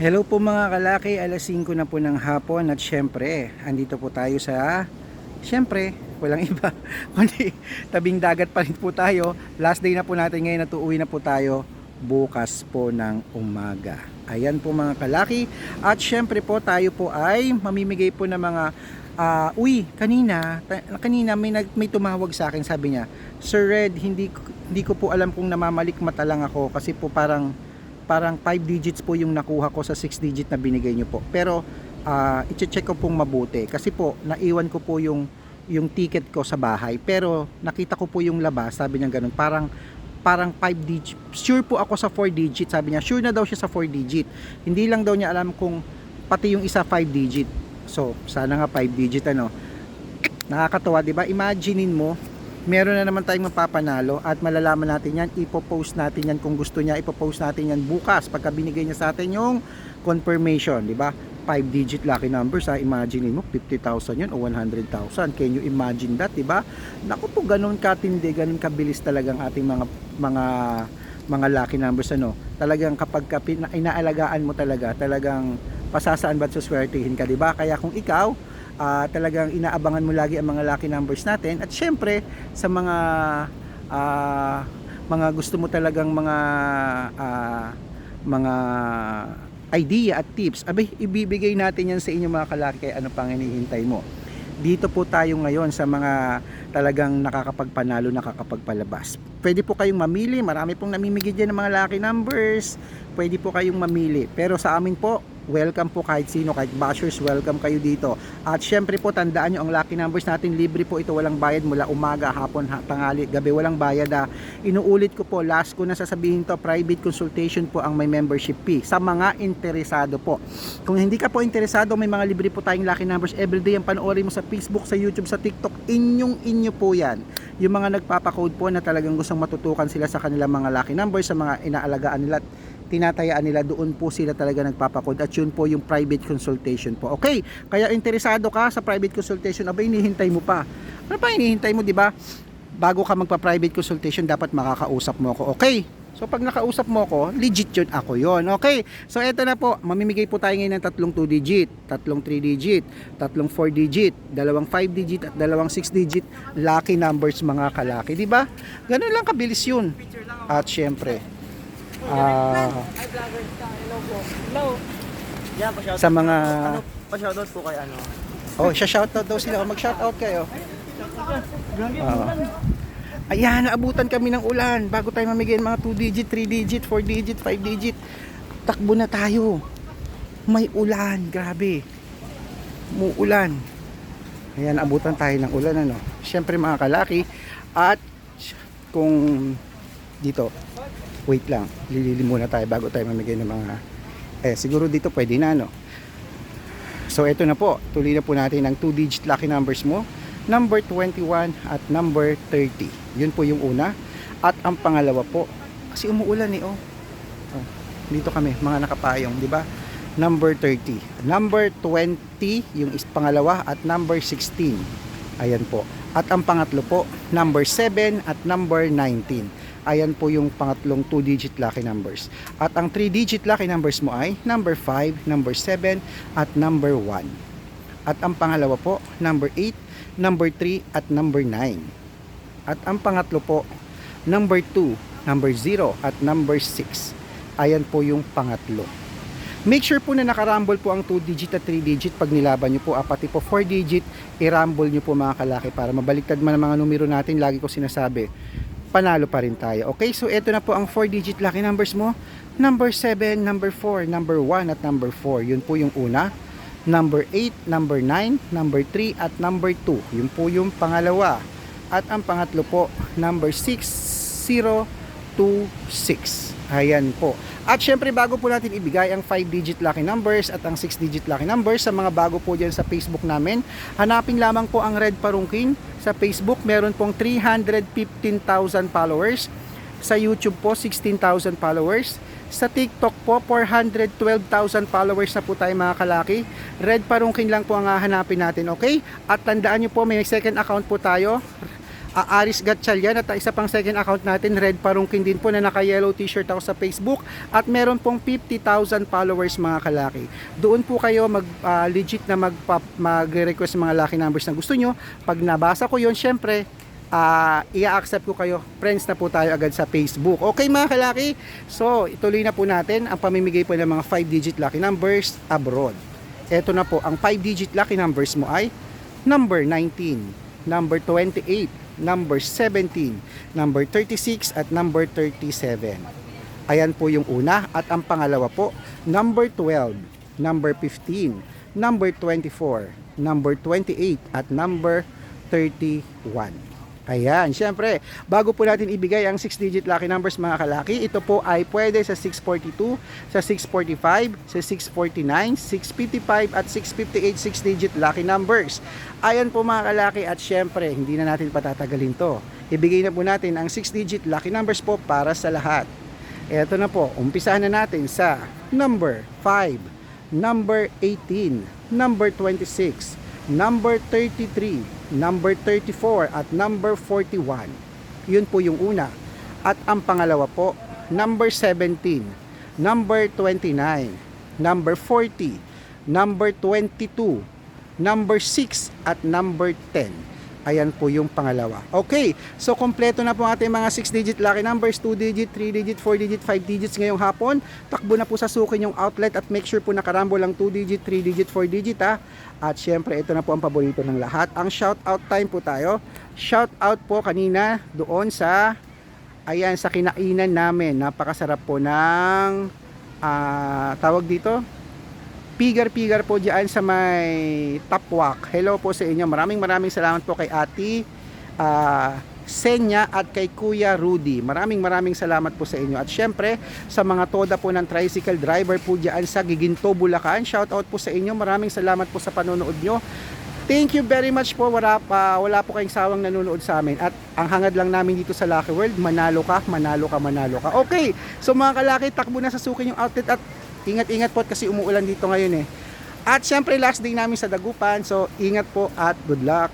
Hello po mga kalaki, alas 5 na po ng hapon at syempre, andito po tayo sa, syempre, walang iba, kundi tabing dagat pa rin po tayo. Last day na po natin ngayon at uuwi na po tayo bukas po ng umaga. Ayan po mga kalaki. At syempre po tayo po ay mamimigay po ng mga ah, uy, kanina, kanina may nag, may tumawag sa akin, sabi niya, Sir Red, hindi hindi ko po alam kung namamalik mata lang ako kasi po parang parang 5 digits po yung nakuha ko sa 6 digit na binigay nyo po. Pero ah, i-check ko pong mabuti. Kasi po naiwan ko po yung yung ticket ko sa bahay. Pero nakita ko po yung labas sabi niya ganun. Parang parang 5 digit sure po ako sa 4 digit. Sabi niya sure na daw siya sa 4 digit. Hindi lang daw niya alam kung pati yung isa 5 digit. So sana nga 5 digit ano? Nakakatawa di ba? Imaginein mo meron na naman tayong mapapanalo at malalaman natin yan. Ipopost natin yan kung gusto niya. Ipopost natin yan bukas pagka binigay niya sa atin yung confirmation di ba? 5 digit lucky numbers ha? Imagine mo 50,000 yun o 100,000 can you imagine that di ba? Naku po ganun katindi ganun kabilis talagang ating mga mga mga lucky numbers ano? Talagang kapag ka inaalagaan mo talaga talagang pasasaan ba't suswertihin ka di ba? Kaya kung ikaw ah, talagang inaabangan mo lagi ang mga lucky numbers natin at syempre sa mga ah, mga gusto mo talagang mga ah, mga idea at tips abay ibibigay natin yan sa inyo mga kalaki kaya ano pang hinihintay mo dito po tayo ngayon sa mga talagang nakakapagpanalo, nakakapagpalabas. Pwede po kayong mamili, marami pong namimigay dyan ng mga lucky numbers. Pwede po kayong mamili. Pero sa amin po, welcome po kahit sino, kahit bashers, welcome kayo dito. At syempre po, tandaan nyo, ang lucky numbers natin, libre po ito, walang bayad mula umaga, hapon, ha- tangali, gabi, walang bayad. Ha. Inuulit ko po, last ko na sasabihin to, private consultation po ang may membership fee sa mga interesado po. Kung hindi ka po interesado, may mga libre po tayong lucky numbers everyday ang panoorin mo sa Facebook, sa YouTube, sa TikTok, inyong inyo po yan. Yung mga nagpapakode po na talagang gustong matutukan sila sa kanilang mga lucky numbers, sa mga inaalagaan nila, tinatayaan nila doon po sila talaga nagpapakode at yun po yung private consultation po. Okay, kaya interesado ka sa private consultation, abay hinihintay mo pa. Ano pa hinihintay mo, di ba? Bago ka magpa-private consultation, dapat makakausap mo ako. Okay? So pag nakausap mo ako, legit yun ako yon. Okay? So eto na po, mamimigay po tayo ngayon ng tatlong 2 digit, tatlong 3 digit, tatlong 4 digit, dalawang 5 digit at dalawang 6 digit lucky numbers mga kalaki, di ba? Ganun lang kabilis yun. At syempre, ah. Yan, pa-shoutout. sa mga Ano, pa-shoutout po kay ano. Oh, siya shoutout daw sila. Mag-shoutout kayo. Oo. Ayan, naabutan kami ng ulan bago tayo mamigay ng mga 2 digit, 3 digit, 4 digit, 5 digit. Takbo na tayo. May ulan, grabe. Muulan. Ayan, abutan tayo ng ulan ano. Siyempre mga kalaki at kung dito, wait lang, lilili muna tayo bago tayo mamigay ng mga eh siguro dito pwede na no. So ito na po, tuloy na po natin ang 2 digit lucky numbers mo. Number 21 at number 30. Yun po yung una. At ang pangalawa po, kasi umuulan eh oh. oh dito kami, mga nakapayong, di ba? Number 30. Number 20, yung pangalawa at number 16. Ayan po. At ang pangatlo po, number 7 at number 19. Ayan po yung pangatlong 2 digit lucky numbers. At ang 3 digit lucky numbers mo ay number 5, number 7 at number 1. At ang pangalawa po, number 8, number 3 at number 9. At ang pangatlo po, number 2, number 0 at number 6. Ayan po yung pangatlo. Make sure po na nakarambol po ang 2 digit at 3 digit pag nilaban nyo po. Ah, pati po 4 digit, irambol nyo po mga kalaki para mabaliktad man ang mga numero natin. Lagi ko sinasabi, panalo pa rin tayo. Okay, so ito na po ang 4 digit lucky numbers mo. Number 7, number 4, number 1 at number 4. Yun po yung una. Number 8, number 9, number 3 at number 2. Yun po yung pangalawa. At ang pangatlo po, number 6, 0, 2, 6. Ayan po. At syempre bago po natin ibigay ang 5 digit lucky numbers at ang 6 digit lucky numbers sa mga bago po dyan sa Facebook namin, hanapin lamang po ang Red Parungkin sa Facebook. Meron pong 315,000 followers. Sa YouTube po, 16,000 followers. Sa TikTok po, 412,000 followers na po tayo mga kalaki. Red Parungkin lang po ang hahanapin natin, okay? At tandaan nyo po, may second account po tayo. Ah, Aris Gatchalian at isa pang second account natin, Red Parungkin din po na naka-yellow t-shirt ako sa Facebook at meron pong 50,000 followers mga kalaki. Doon po kayo mag ah, legit na mag mag-request ng mga lucky numbers na gusto nyo. Pag nabasa ko yon syempre, ah i-accept ko kayo. Friends na po tayo agad sa Facebook. Okay mga kalaki? So, ituloy na po natin ang pamimigay po ng mga 5-digit lucky numbers abroad. Ito na po, ang 5-digit lucky numbers mo ay number 19, number 28, number 17, number 36 at number 37. Ayan po yung una at ang pangalawa po, number 12, number 15, number 24, number 28 at number 31. Ayan, syempre, bago po natin ibigay ang 6-digit lucky numbers mga kalaki, ito po ay pwede sa 642, sa 645, sa 649, 655 at 658 6-digit lucky numbers. Ayan po mga kalaki at syempre, hindi na natin patatagalin to. Ibigay na po natin ang 6-digit lucky numbers po para sa lahat. Ito na po, umpisahan na natin sa number 5, number 18, number 26, number 33, number 34 at number 41. Yun po yung una. At ang pangalawa po, number 17, number 29, number 40, number 22, number 6 at number 10. Ayan po yung pangalawa. Okay, so kompleto na po ating mga 6-digit lucky numbers, 2-digit, 3-digit, 4-digit, 5-digits ngayong hapon. Takbo na po sa sukin yung outlet at make sure po nakarambo lang 2-digit, 3-digit, 4-digit ha. At syempre, ito na po ang paborito ng lahat. Ang shout out time po tayo. Shout out po kanina doon sa ayan sa kinainan namin. Napakasarap po ng ah, tawag dito pigar-pigar po diyan sa may Tapwak. Hello po sa inyo. Maraming maraming salamat po kay Ati ah, Senya at kay Kuya Rudy. Maraming maraming salamat po sa inyo. At syempre, sa mga toda po ng tricycle driver po diyan sa Giginto, Bulacan. Shout out po sa inyo. Maraming salamat po sa panonood nyo. Thank you very much po. Wala, pa, wala po kayong sawang nanonood sa amin. At ang hangad lang namin dito sa Lucky World, manalo ka, manalo ka, manalo ka. Okay, so mga kalaki, takbo na sa sukin yung outlet at ingat-ingat po kasi umuulan dito ngayon eh. At syempre last day namin sa Dagupan, so ingat po at good luck.